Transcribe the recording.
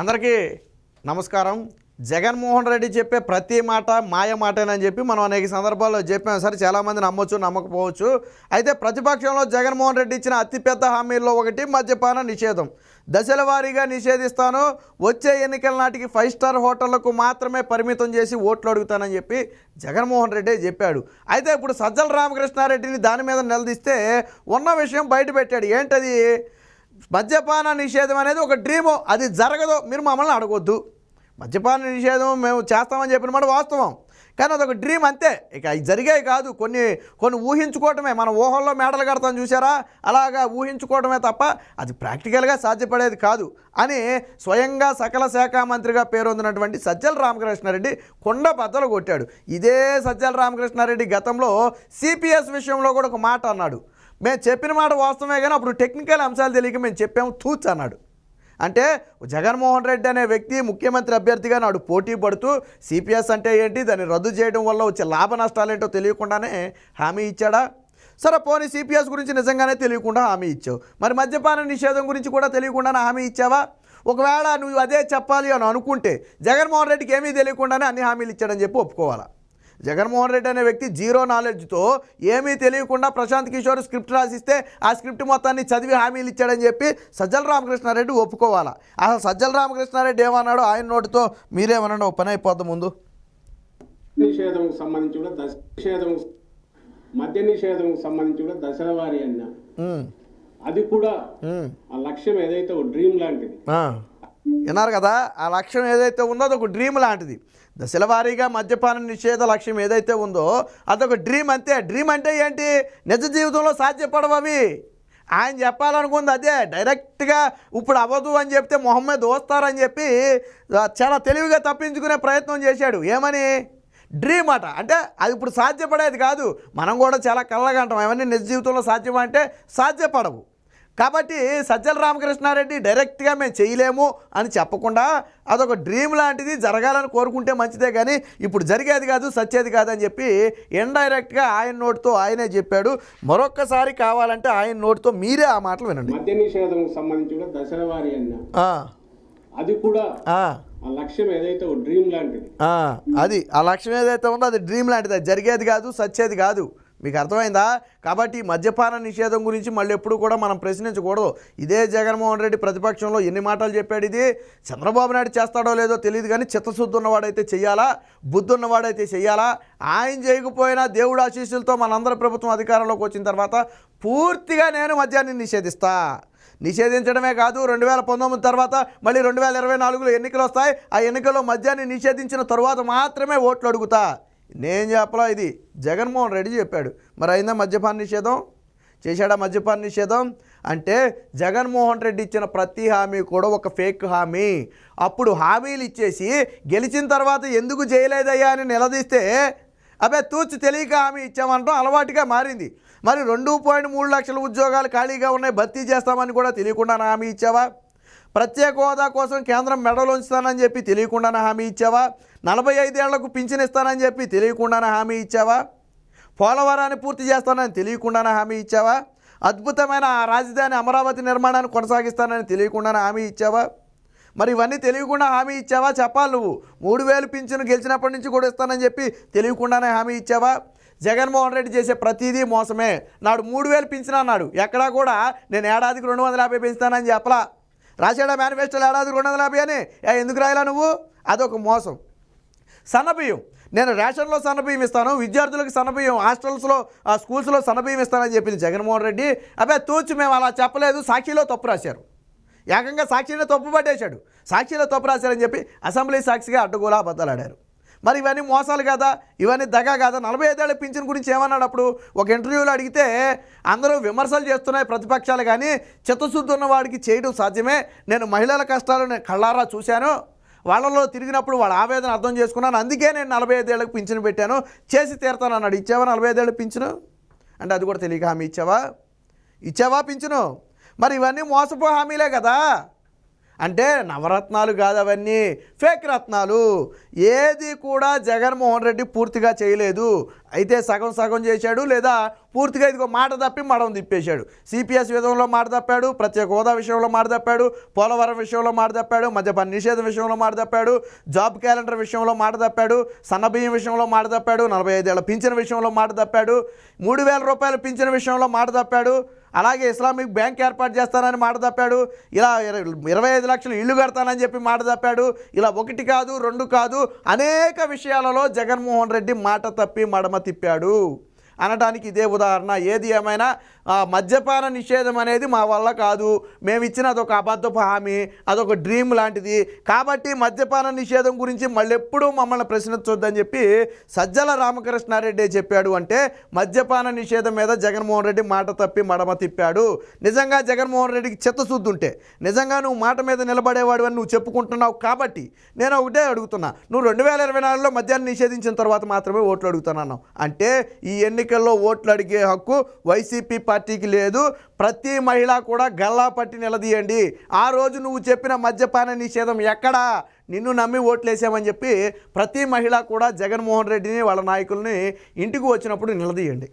అందరికీ నమస్కారం. జగన్మోహన్ రెడ్డి చెప్పే ప్రతి మాట మాయ మాటేనని చెప్పి మనం అనేక సందర్భాల్లో చెప్పాం. సరే చాలామంది నమ్మొచ్చు నమ్మకపోవచ్చు. అయితే ప్రతిపక్షంలో జగన్మోహన్ రెడ్డి ఇచ్చిన అతిపెద్ద హామీల్లో ఒకటి మద్యపాన నిషేధం. దశల వారీగా నిషేధిస్తాను. వచ్చే ఎన్నికల నాటికి ఫైవ్ స్టార్ హోటళ్ళకు మాత్రమే పరిమితం చేసి ఓట్లు అడుగుతానని చెప్పి జగన్మోహన్ రెడ్డి చెప్పాడు. అయితే ఇప్పుడు సజ్జల రామకృష్ణారెడ్డిని దాని మీద నిలదీస్తే ఉన్న విషయం బయట పెట్టాడు. ఏంటది? మద్యపాన నిషేధం అనేది ఒక డ్రీము. అది జరగదు. మీరు మమ్మల్ని అడగొద్దు. మద్యపాన నిషేధం మేము చేస్తామని చెప్పిన మాట వాస్తవం. కానీ అదొక డ్రీమ్ అంతే. ఇక అవి జరిగాయి కాదు. కొన్ని కొన్ని ఊహించుకోవటమే. మన ఊహల్లో మేడలు కడతాం చూసారా అలాగా ఊహించుకోవటమే తప్ప అది ప్రాక్టికల్గా సాధ్యపడేది కాదు. అని స్వయంగా సకల శాఖ మంత్రిగా పేరొందినటువంటి సజ్జల రామకృష్ణారెడ్డి కొండ బద్దలు కొట్టాడు. ఇదే సజ్జల రామకృష్ణారెడ్డి గతంలో సిపిఎస్ విషయంలో కూడా ఒక మాట అన్నాడు. మేము చెప్పిన మాట వాస్తవమే కానీ అప్పుడు టెక్నికల్ అంశాలు తెలియక మేము చెప్పాము తూచ్ అన్నాడు. అంటే జగన్మోహన్ రెడ్డి అనే వ్యక్తి ముఖ్యమంత్రి అభ్యర్థిగా నాడు పోటీ పడుతూ సిపిఎస్ అంటే ఏంటి దాన్ని రద్దు చేయడం వల్ల వచ్చే లాభ నష్టాలేంటో తెలియకుండానే హామీ ఇచ్చాడా? సరే పోనీ సిపిఎస్ గురించి నిజంగానే తెలియకుండా హామీ ఇచ్చావు. మరి మద్యపాన నిషేధం గురించి కూడా తెలియకుండానే హామీ ఇచ్చావా? ఒకవేళ నువ్వు అదే చెప్పాలి అని అనుకుంటే జగన్మోహన్ రెడ్డికి ఏమీ తెలియకుండానే అన్ని హామీలు ఇచ్చాడని చెప్పి ఒప్పుకోవాలా? జగన్మోహన్ రెడ్డి అనే వ్యక్తి జీరో నాలెడ్జ్తో ఏమీ తెలియకుండా ప్రశాంత్ కిషోర్ స్క్రిప్ట్ రాసిస్తే ఆ స్క్రిప్ట్ మొత్తాన్ని చదివి హామీలు ఇచ్చాడని చెప్పి సజ్జల రామకృష్ణారెడ్డి ఒప్పుకోవాలా? అసలు సజ్జల రామకృష్ణారెడ్డి ఏమన్నాడో ఆయన నోటితో మీరేమన్నాడో ఓ పని అయిపోద్ది ముందు. నిషేధం సంబంధించి కూడా దశ నిషేధం మద్య నిషేధం సంబంధించి కూడా దశల వారి అన్న. అది కూడా ఆ లక్ష్యం ఏదైతే డ్రీమ్ లాంటిది. విన్నారు కదా? ఆ లక్ష్యం ఏదైతే ఉందో అదొక డ్రీమ్ లాంటిది. దశల వారీగా మద్యపాన నిషేధ లక్ష్యం ఏదైతే ఉందో అదొక డ్రీమ్ అంతే. డ్రీమ్ అంటే ఏంటి? నిజ జీవితంలో సాధ్యపడవు అవి. ఆయన చెప్పాలనుకుంది అదే. డైరెక్ట్గా ఇప్పుడు అవ్వదు అని చెప్తే మొహమ్మద్ వస్తారని చెప్పి చాలా తెలివిగా తప్పించుకునే ప్రయత్నం చేశాడు. ఏమని? డ్రీమ్ అట. అంటే అది ఇప్పుడు సాధ్యపడేది కాదు. మనం కూడా చాలా కళ్ళగా అంటాం అవన్నీ నిజ జీవితంలో సాధ్యమంటే సాధ్యపడవు. కాబట్టి సజ్జల రామకృష్ణారెడ్డి డైరెక్ట్గా మేము చేయలేము అని చెప్పకుండా అదొక డ్రీమ్ లాంటిది జరగాలని కోరుకుంటే మంచిదే కానీ ఇప్పుడు జరిగేది కాదు సచ్చేది కాదు అని చెప్పి ఇండైరెక్ట్గా ఆయన నోటితో ఆయనే చెప్పాడు. మరొక్కసారి కావాలంటే ఆయన నోటితో మీరే ఆ మాటలు వినండి. మద్య నిషేధం సంబంధించి కూడా అది కూడా ఆ, లక్ష్యం ఏదైతే డ్రీమ్ లాంటిది. అది ఆ లక్ష్యం ఏదైతే ఉందో అది డ్రీమ్ లాంటిది. అది జరిగేది కాదు సచ్చేది కాదు. మీకు అర్థమైందా? కాబట్టి మద్యపాన నిషేధం గురించి మళ్ళీ ఎప్పుడు కూడా మనం ప్రశ్నించకూడదు. ఇదే జగన్మోహన్ రెడ్డి ప్రతిపక్షంలో ఎన్ని మాటలు చెప్పాడు ఇది? చంద్రబాబు నాయుడు చేస్తాడో లేదో తెలియదు కానీ చిత్తశుద్ధి ఉన్నవాడైతే చెయ్యాలా? బుద్ధి ఉన్నవాడైతే చెయ్యాలా? ఆయన చేయకపోయినా దేవుడు ఆశీస్సులతో మనందరి ప్రభుత్వం అధికారంలోకి వచ్చిన తర్వాత పూర్తిగా నేను మద్యాన్ని నిషేధిస్తా. నిషేధించడమే కాదు రెండు వేల పంతొమ్మిది తర్వాత మళ్ళీ రెండు వేల ఇరవై నాలుగులో ఎన్నికలు వస్తాయి. ఆ ఎన్నికల్లో మద్యాన్ని నిషేధించిన తరువాత మాత్రమే ఓట్లు అడుగుతా. నేను చెప్పలా ఇది. జగన్మోహన్ రెడ్డి చెప్పాడు. మరి అయిందా మద్యపాన నిషేధం? చేశాడా మద్యపాన నిషేధం? అంటే జగన్మోహన్ రెడ్డి ఇచ్చిన ప్రతి హామీ కూడా ఒక ఫేక్ హామీ. అప్పుడు హామీలు ఇచ్చేసి గెలిచిన తర్వాత ఎందుకు చేయలేదయ్యా అని నిలదీస్తే అబ్బే తూచి తెలియక హామీ ఇచ్చామంటాం అలవాటుగా మారింది. మరి రెండు పాయింట్ మూడు లక్షల ఉద్యోగాలు ఖాళీగా ఉన్నాయి భర్తీ చేస్తామని కూడా తెలియకుండా హామీ ఇచ్చావా? ప్రత్యేక హోదా కోసం కేంద్రం మెడలో ఉంచుతానని చెప్పి తెలియకుండానే హామీ ఇచ్చావా? నలభై ఐదేళ్ళకు పింఛన్ ఇస్తానని చెప్పి తెలియకుండానే హామీ ఇచ్చావా? పోలవరాన్ని పూర్తి చేస్తానని తెలియకుండానే హామీ ఇచ్చావా? అద్భుతమైన ఆ రాజధాని అమరావతి నిర్మాణాన్ని కొనసాగిస్తానని తెలియకుండానే హామీ ఇచ్చావా? మరి ఇవన్నీ తెలియకుండా హామీ ఇచ్చావా? చెప్పాలి నువ్వు. మూడు వేలు పింఛను గెలిచినప్పటి నుంచి కూడా ఇస్తానని చెప్పి తెలియకుండానే హామీ ఇచ్చావా? జగన్మోహన్ రెడ్డి చేసే ప్రతిదీ మోసమే. నాడు మూడు వేలు పింఛను అన్నాడు. ఎక్కడా కూడా నేను ఏడాదికి రెండు వందల యాభై పెంచుతానని చెప్పలా. రాశాడా మేనిఫెస్టోలు ఏడాది రెండు వందల యాభై అని? ఎందుకు రాయలా నువ్వు? అదొక మోసం. సన్నబియ్యం. నేను రేషన్లో సన్నబియ్యం ఇస్తాను విద్యార్థులకు సన్నబియ్యం హాస్టల్స్లో ఆ స్కూల్స్లో సన్నబియ్యం ఇస్తానని చెప్పింది జగన్మోహన్ రెడ్డి. అబ్బాయి తూచి మేము అలా చెప్పలేదు సాక్షిలో తప్పు రాశారు. ఏకంగా సాక్షిని తప్పు పట్టేశాడు సాక్షిలో తప్పు రాశారని చెప్పి అసెంబ్లీ సాక్షిగా అడ్డగోలా అబద్ధాలు ఆడారు. మరి ఇవన్నీ మోసాలు కదా? ఇవన్నీ దగా కదా? నలభై ఐదేళ్ళ పింఛన్ గురించి ఏమన్నాడు అప్పుడు? ఒక ఇంటర్వ్యూలో అడిగితే అందరూ విమర్శలు చేస్తున్నాయి ప్రతిపక్షాలు కానీ చిత్తశుద్ధి ఉన్నవాడికి చేయడం సాధ్యమే. నేను మహిళల కష్టాలు నేను కళ్ళారా చూశాను. వాళ్ళలో తిరిగినప్పుడు వాళ్ళ ఆవేదన అర్థం చేసుకున్నాను. అందుకే నేను నలభై ఐదేళ్ళకు పింఛను పెట్టాను. చేసి తీరుతాను అన్నాడు. ఇచ్చావా నలభై ఐదేళ్ళ పింఛను? అంటే అది కూడా తెలియక హామీ ఇచ్చావా? ఇచ్చావా పింఛను? మరి ఇవన్నీ మోసపో హామీలే కదా. అంటే నవరత్నాలు కాదు అవన్నీ ఫేక్ రత్నాలు. ఏది కూడా జగన్మోహన్ రెడ్డి పూర్తిగా చేయలేదు. అయితే సగం సగం చేశాడు లేదా పూర్తిగా ఇదిగో మాట తప్పి మడం తిప్పేశాడు. సిపిఎస్ విధంలో మాట తప్పాడు ప్రత్యేక హోదా విషయంలో మాట తప్పాడు పోలవరం విషయంలో మాట తప్పాడు మద్యపాన నిషేధం విషయంలో మాట తప్పాడు జాబ్ క్యాలెండర్ విషయంలో మాట తప్పాడు సన్నబియ్యం విషయంలో మాట తప్పాడు నలభై ఐదేళ్ళ పింఛన్ విషయంలో మాట తప్పాడు మూడు వేల రూపాయల పింఛన్ విషయంలో మాట తప్పాడు. అలాగే ఇస్లామిక్ బ్యాంక్ ఏర్పాటు చేస్తానని మాట తప్పాడు. ఇలా ఇరవై ఐదు లక్షలు ఇల్లు కడతానని చెప్పి మాట తప్పాడు. ఇలా ఒకటి కాదు రెండు కాదు అనేక విషయాలలో జగన్మోహన్ రెడ్డి మాట తప్పి మడమ తిప్పాడు. అనడానికి ఇదే ఉదాహరణ. ఏది ఏమైనా ఆ, మద్యపాన నిషేధం అనేది మా వల్ల కాదు. మేము ఇచ్చిన అదొక అబద్ధపు హామీ అదొక డ్రీమ్ లాంటిది. కాబట్టి మద్యపాన నిషేధం గురించి మళ్ళీ ఎప్పుడూ మమ్మల్ని ప్రశ్నించొద్దని చెప్పి సజ్జల రామకృష్ణారెడ్డి చెప్పాడు అంటే మద్యపాన నిషేధం మీద జగన్మోహన్ రెడ్డి మాట తప్పి మడమ తిప్పాడు. నిజంగా జగన్మోహన్ రెడ్డికి చిత్తశుద్ధి ఉంటే నిజంగా నువ్వు మాట మీద నిలబడేవాడు అని నువ్వు చెప్పుకుంటున్నావు కాబట్టి నేను ఒకటే అడుగుతున్నా. నువ్వు రెండు వేల ఇరవై నాలుగులో మద్యాన్ని నిషేధించిన తర్వాత మాత్రమే ఓట్లు అడుగుతున్నాను అంటే ఈ ఎన్నికల్లో ఓట్లు అడిగే హక్కు వైసీపీ పార్టీకి లేదు. ప్రతి మహిళ కూడా గల్లా పట్టి నిలదీయండి. ఆ రోజు నువ్వు చెప్పిన మద్యపాన నిషేధం ఎక్కడా? నిన్ను నమ్మి ఓట్లేసామని చెప్పి ప్రతి మహిళ కూడా జగన్మోహన్ రెడ్డిని వాళ్ళ నాయకుల్ని ఇంటికి వచ్చినప్పుడు నిలదీయండి.